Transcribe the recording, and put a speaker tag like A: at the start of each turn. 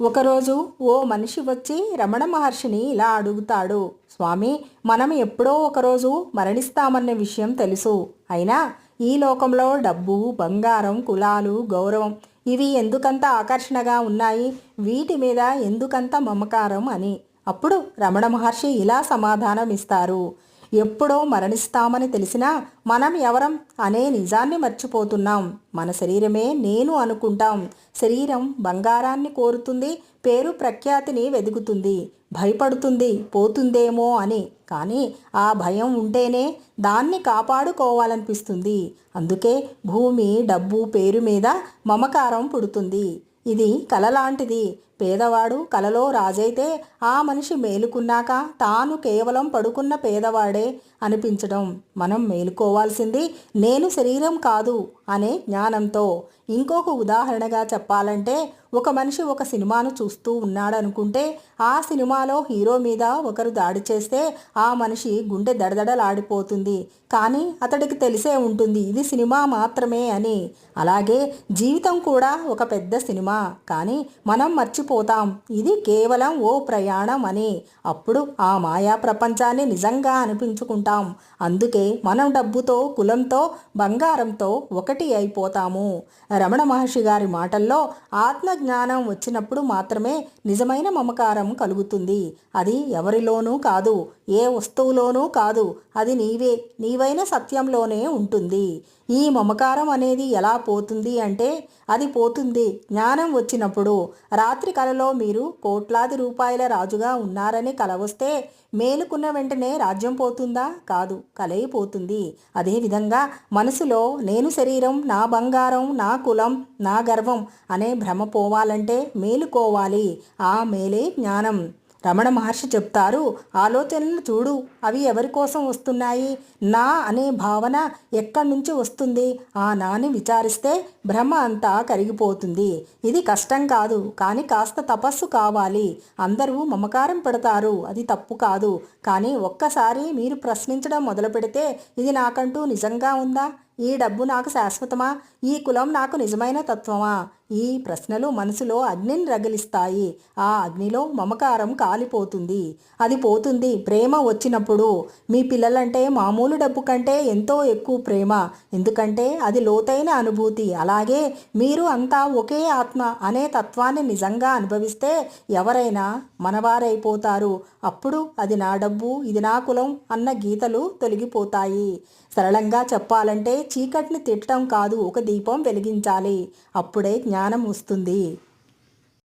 A: ఒకరోజు ఓ మనిషి వచ్చి రమణ మహర్షిని ఇలా అడుగుతాడు స్వామి మనం ఎప్పుడో ఒకరోజు మరణిస్తామన్న విషయం తెలుసు. అయినా ఈ లోకంలో డబ్బు బంగారం కులాలు గౌరవం ఇవి ఎందుకంత ఆకర్షణగా ఉన్నాయి? వీటి మీద ఎందుకంత మమకారం అని. అప్పుడు రమణ మహర్షి ఇలా సమాధానం ఇస్తారు ఎప్పుడో మరణిస్తామని తెలిసినా మనం ఎవరం అనే నిజాన్ని మర్చిపోతున్నాం. మన శరీరమే నేను అనుకుంటాం. శరీరం బంగారాన్ని కోరుతుంది పేరు ప్రఖ్యాతిని వెదుకుతుంది భయపడుతుంది పోతుందేమో అని. కానీ ఆ భయం ఉంటేనే దాన్ని కాపాడుకోవాలనిపిస్తుంది. అందుకే భూమి డబ్బు పేరు మీద మమకారం పుడుతుంది. ఇది కలలాంటిది. పేదవాడు కలలో రాజైతే ఆ మనిషి మేలుకున్నాక తాను కేవలం పడుకున్న పేదవాడే అనిపించడం. మనం మేలుకోవాల్సింది నేను శరీరం కాదు అనే జ్ఞానంతో. ఇంకొక ఉదాహరణగా చెప్పాలంటే ఒక మనిషి ఒక సినిమాను చూస్తూ ఉన్నాడనుకుంటే ఆ సినిమాలో హీరో మీద ఒకరు దాడి చేస్తే ఆ మనిషి గుండె దడదడలాడిపోతుంది. కానీ అతడికి తెలిసే ఉంటుంది ఇది సినిమా మాత్రమే అని. అలాగే జీవితం కూడా ఒక పెద్ద సినిమా. కానీ మనం మర్చిపో మర్చిపోతాం ఇది కేవలం ఓ ప్రయాణం అని అప్పుడు ఆ మాయా ప్రపంచాన్ని నిజంగా అనిపించుకుంటాం. అందుకే మనం డబ్బుతో కులంతో బంగారంతో ఒకటి అయిపోతాము. రమణ మహర్షి గారి మాటల్లో ఆత్మజ్ఞానం వచ్చినప్పుడు మాత్రమే నిజమైన మమకారం కలుగుతుంది. అది ఎవరిలోనూ కాదు ఏ వస్తువులోనూ కాదు. అది నీవే నీవైన సత్యంలోనే ఉంటుంది. ఈ మమకారం అనేది ఎలా పోతుంది అంటే అది పోతుంది. జ్ఞానం వచ్చినప్పుడు రాత్రి కలలో మీరు కోట్లాది రూపాయల రాజుగా ఉన్నారని కల వస్తే మేలుకున్న వెంటనే రాజ్యం పోతుందా? కాదు కలయి పోతుంది. అదేవిధంగా మనసులో నేను శరీరం నా బంగారం నా కులం నా గర్వం అనే భ్రమ పోవాలంటే మేలుకోవాలి. ఆ మేలే జ్ఞానం. రమణ మహర్షి చెప్తారు ఆలోచనలు చూడు అవి ఎవరి కోసం వస్తున్నాయి? నా అనే భావన ఎక్కడి నుంచి వస్తుంది? ఆ నాని విచారిస్తే భ్రమ అంతా కరిగిపోతుంది. ఇది కష్టం కాదు కానీ కాస్త తపస్సు కావాలి. అందరూ మమకారం పెడతారు అది తప్పు కాదు. కానీ ఒక్కసారి మీరు ప్రశ్నించడం మొదలు పెడితే ఇది నాకంటూ నిజంగా ఉందా? ఈ డబ్బు నాకు శాశ్వతమా? ఈ కులం నాకు నిజమైన తత్వమా? ఈ ప్రశ్నలు మనసులో అగ్నిని రగిలిస్తాయి. ఆ అగ్నిలో మమకారం కాలిపోతుంది. అది పోతుంది. ప్రేమ వచ్చినప్పుడు. మీ పిల్లలంటే మామూలు డబ్బు కంటే ఎంతో ఎక్కువ ప్రేమ. ఎందుకంటే అది లోతైన అనుభూతి. అలాగే మీరు అంతా ఒకే ఆత్మ అనే తత్వాన్ని నిజంగా అనుభవిస్తే ఎవరైనా మనవారైపోతారు. అప్పుడు అది నా డబ్బు ఇది నా కులం అన్న గీతలు తొలగిపోతాయి. సరళంగా చెప్పాలంటే చీకటిని తిట్టడం కాదు ఒక దీపం వెలిగించాలి. అప్పుడే జ్ఞానం వస్తుంది.